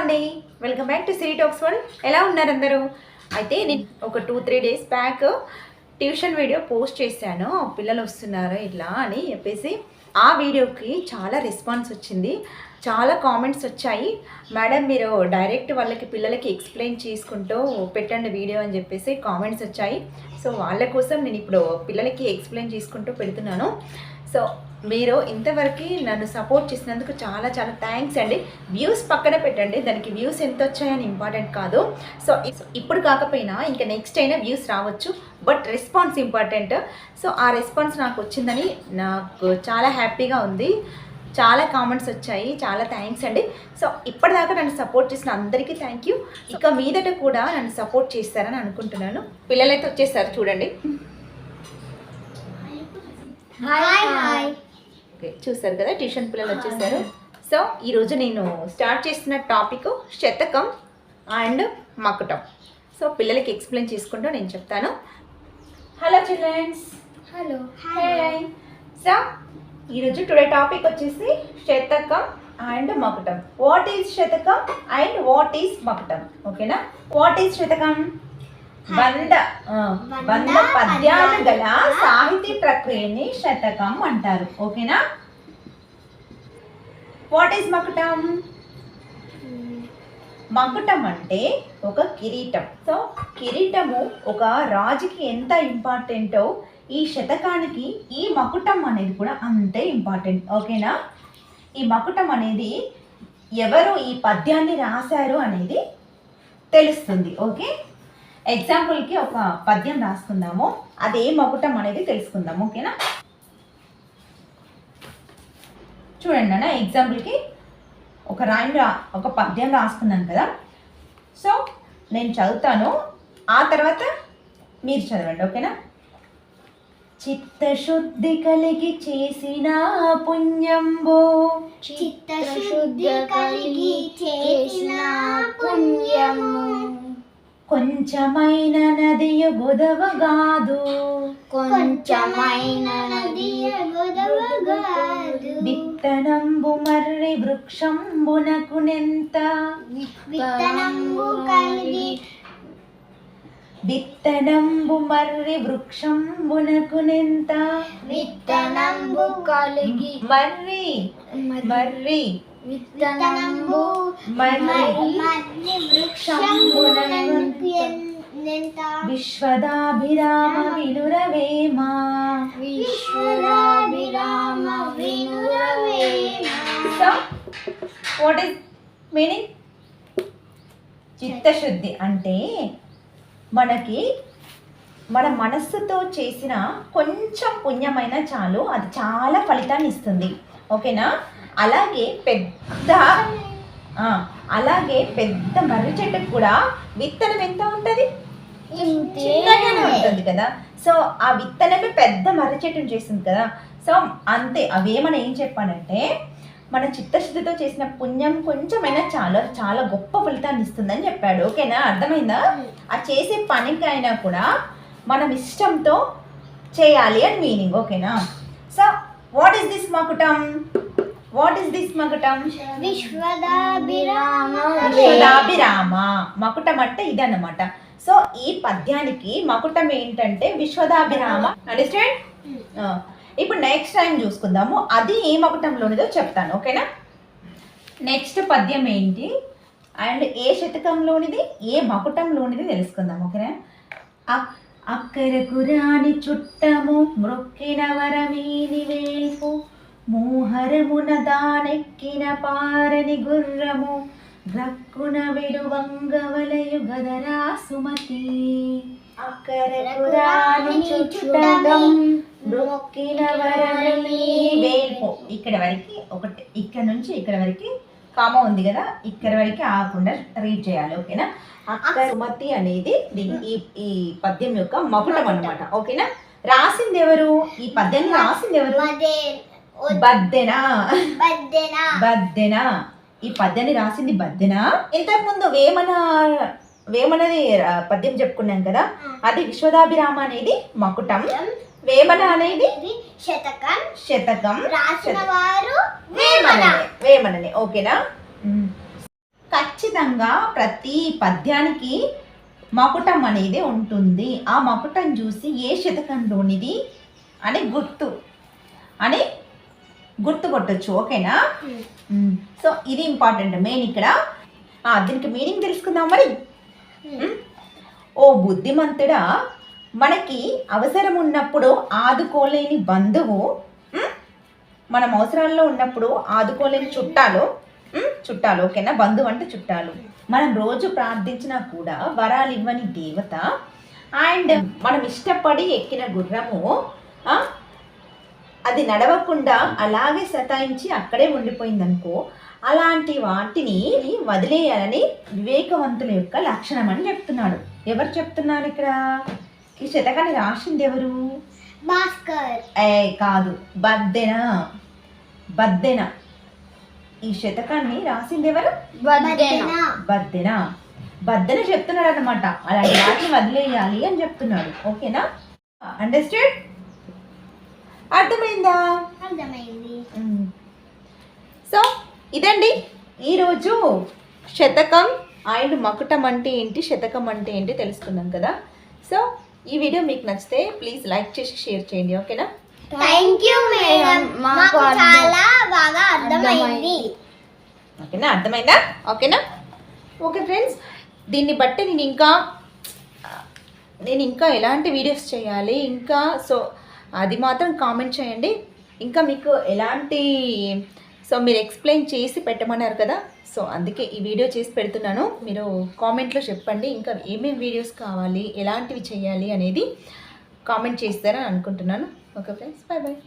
అండి. Welcome back to Siri talks world ఎలా ఉన్నారు అందరూ? అయితే నేను ఒక two three days back tuition video post చేశాను. పిల్లలు వస్తున్నారు ఇట్లా అని చెప్పేసి ఆ వీడియోకి చాలా రెస్పాన్స్ వచ్చింది. చాలా కామెంట్స్ వచ్చాయి. మేడం మీరు డైరెక్ట్ వాళ్ళకి పిల్లలకి ఎక్స్ప్లెయిన్ చేసుకుంటూ పెట్టండి వీడియో అని చెప్పేసి కామెంట్స్ వచ్చాయి. సో వాళ్ళ కోసం నేను ఇప్పుడు పిల్లలకి ఎక్స్ప్లెయిన్ చేసుకుంటూ పెడుతున్నాను. సో మీరు ఇంతవరకు నన్ను సపోర్ట్ చేసినందుకు చాలా చాలా థ్యాంక్స్ అండి. వ్యూస్ పక్కన పెట్టండి. దానికి వ్యూస్ ఎంత వచ్చాయని ఇంపార్టెంట్ కాదు. సో ఇప్పుడు కాకపోయినా ఇంకా నెక్స్ట్ అయినా వ్యూస్ రావచ్చు. But response important. సో ఆ రెస్పాన్స్ నాకు వచ్చిందని నాకు చాలా హ్యాపీగా ఉంది. చాలా కామెంట్స్ వచ్చాయి. చాలా థ్యాంక్స్ అండి. సో ఇప్పటిదాకా నన్ను సపోర్ట్ చేసిన అందరికీ థ్యాంక్ యూ. ఇక మీదట కూడా నన్ను సపోర్ట్ చేస్తారని అనుకుంటున్నాను. పిల్లలైతే వచ్చేసారు చూడండి. Hi hi. ఓకే చూసారు కదా ట్యూషన్ పిల్లలు వచ్చేసారు. సో ఈరోజు నేను స్టార్ట్ చేస్తున్న టాపిక్ శతకం అండ్ మకుటం. సో పిల్లలకి ఎక్స్ప్లెయిన్ చేసుకుంటూ నేను చెప్తాను. Hello children's hello hi so ఈరోజు టుడే టాపిక్ వచ్చేసి శతకం అండ్ మకుటం. వాట్ ఈజ్ శతకం అండ్ వాట్ ఈజ్ మకుటం? ఓకేనా వాట్ ఈజ్ శతకం? వంద ఆ, వంద పద్యాలు. గల సాహితీ ప్రక్రియని శతకం అంటారు. ఓకేనా? వాట్ ఈజ్ మకుటం? మకుటం అంటే ఒక కిరీటం. సో కిరీటము ఒక రాజుకి ఎంత ఇంపార్టెంటో ఈ శతకానికి ఈ మకుటం అనేది కూడా అంతే ఇంపార్టెంట్. ఓకేనా? ఈ మకుటం అనేది ఎవరు ఈ పద్యాన్ని రాశారు అనేది తెలుస్తుంది. ఓకే? ఎగ్జాంపుల్కి ఒక పద్యం రాసుకుందాము. అది ఏ మగుటం అనేది తెలుసుకుందాం ఓకేనా చూడండి అన్న ఎగ్జాంపుల్కి ఒక రాయిని రా ఒక పద్యం రాసుకున్నాను కదా. సో నేను చదువుతాను. ఆ తర్వాత మీరు చదవండి ఓకేనా చిత్తశుద్ధి కలిగి చేసిన పుణ్యంబో. చిత్తశుద్ధి కలిగి చేసిన పుణ్యము. కొంచెమైన నదియు గొదవగాదు కొంచెమైన నది గొదవగాదు విత్తనంబు మర్రి వృక్షంబునకు నెంత? విత్తనంబు కలిగి విత్తనంబు మర్రి వృక్షంబునకు నెంత? విత్తనంబు కలిగి మర్రి మర్రి. విత్తనంబు మర్రి ఎంత విశ్వదాభిరామ వినురవేమా సో వాట్ ఈస్ మీనింగ్ చిత్తశుద్ధి అంటే మనకి మన మనస్సుతో చేసిన కొంచెం పుణ్యమైన చాలు అది చాలా ఫలితాన్ని ఇస్తుంది. ఓకేనా అలాగే పెద్ద అలాగే పెద్ద మర్రి చెట్టుకు కూడా విత్తనం ఎంత ఉంటుంది? చిన్నగానే ఉంటుంది కదా. సో ఆ విత్తనమే పెద్ద మర్రి చెట్టుని చేసింది కదా. సో అంతే. అవేమని ఏం చెప్పానంటే మన చిత్తశుద్ధితో చేసిన పుణ్యం కొంచెమైనా చాలా చాలా గొప్ప ఫలితాన్ని ఇస్తుందని చెప్పాడు. ఓకేనా? అర్థమైందా? ఆ చేసే పనికి అయినా కూడా మనం ఇష్టంతో చేయాలి అని మీనింగ్. ఓకేనా? సో వాట్ ఈస్ దిస్ మకుటం? వాట్ ఈస్ దిస్ మకుటం విశ్వదాభిరామ. విశ్వదాభిరామ. మకుటం అంటే ఇదన్నమాట. సో ఈ పద్యానికి మకుటం ఏంటంటే విశ్వదాభిరామ. అండర్స్టాండ్ ఇప్పుడు నెక్స్ట్ టైం చూసుకుందాము. అది ఏ మకుటంలోనిదో చెప్తాను ఓకేనా? నెక్స్ట్ పద్యం ఏంటి? అండ్ ఏ శతకంలోనిది? ఏ మకుటంలోనిది తెలుసుకుందాం ఓకేనా? అక్- అక్కరకు రాని చుట్టము మ్రొక్కిన వరమీని వేల్పు. మోహరమున దానెక్కిన పారని గుర్రము రక్కున వెలువంగవలయు గదరా సుమతి. ఇక్కడ వరకు ఒకటి ఇక్కడ నుంచి ఇక్కడ వరకు కామ ఉంది కదా ఇక్కడ వరకు ఆగకుండా రీడ్ చేయాలి ఓకేనా? అక్క సుమతి అనేది ఈ ఈ పద్యం యొక్క మకుటం అన్నమాట ఓకేనా? రాసింది ఎవరు? ఈ పద్యాన్ని రాసింది ఎవరు? బద్దెన? బద్దెన? బద్దెన? ఈ పద్యాన్ని రాసింది బద్దెన? ఇంతకు ముందు వేమన వేమనది పద్యం చెప్పుకున్నాం కదా అది విశ్వదాభిరామ అనేది మకుటం. వేమన అనేది శతకం. శతకం. రాసిన వారు వేమన. వేమననే వేమననే ఓకేనా ఖచ్చితంగా ప్రతి పద్యానికి మకుటం అనేది ఉంటుంది. ఆ మకుటం చూసి ఏ శతకంలోనిది అని గుర్తు అని గుర్తు కొట్టచ్చు ఓకేనా. సో ఇది ఇంపార్టెంట్ మెయిన్ ఇక్కడ దీనికి మీనింగ్ తెలుసుకుందాం మరి మ్మ్. ఓ బుద్ధిమంతుడా మనకి అవసరం ఉన్నప్పుడు ఆదుకోలేని బంధువు? మనం అవసరాల్లో ఉన్నప్పుడు ఆదుకోలేని చుట్టాలు? చుట్టాలు ఓకేనా బంధువు అంటే చుట్టాలు మనం రోజు ప్రార్థించినా కూడా వరాలు ఇవ్వని దేవత అండ్ మనం ఇష్టపడి ఎక్కిన గుర్రము అది నడవకుండా అలాగే సతాయించి అక్కడే ఉండిపోయిందనుకో అలాంటి వాటిని వదిలేయాలని వివేకవంతుల యొక్క లక్షణం అని చెప్తున్నాడు. ఎవరు చెప్తున్నారు ఇక్కడ? ఈ శతకాన్ని రాసింది ఎవరు? భాస్కర్. ఏ కాదు బద్దెన. బద్దెన. ఈ శతకాన్ని రాసింది ఎవరు? బద్దెన. బద్దెన. బద్దెన చెప్తున్నాడు అనమాట అలాంటి వాటిని వదిలేయాలి అని చెప్తున్నాడు. ఓకేనా? అండర్స్టాండ్ అర్థమైందా? అర్థమైంది. సో ఇదండి. ఈరోజు శతకం అండ్ మకుటం అంటే ఏంటి శతకం అంటే ఏంటి తెలుసుకున్నాం కదా. సో ఈ వీడియో మీకు నచ్చితే ప్లీజ్ లైక్ చేసి షేర్ చేయండి ఓకేనా? థ్యాంక్ యూ మేడం మాకు చాలా బాగా అర్థమైంది. ఓకేనా? అర్థమైందా? ఓకేనా? Okay friends. దీన్ని బట్టి నేను ఇంకా నేను ఇంకా ఎలాంటి వీడియోస్ చేయాలి? ఇంకా సో అది మాత్రం కామెంట్ చేయండి. ఇంకా మీకు ఎలాంటి సో మీరు ఎక్స్ప్లెయిన్ చేసి పెట్టమన్నారు కదా సో అందుకే ఈ వీడియో చేసి పెడుతున్నాను. మీరు కామెంట్లో చెప్పండి ఇంకా ఏమేమి వీడియోస్ కావాలి ఎలాంటివి చేయాలి అనేది కామెంట్ చేస్తారని అనుకుంటున్నాను. Okay friends bye bye.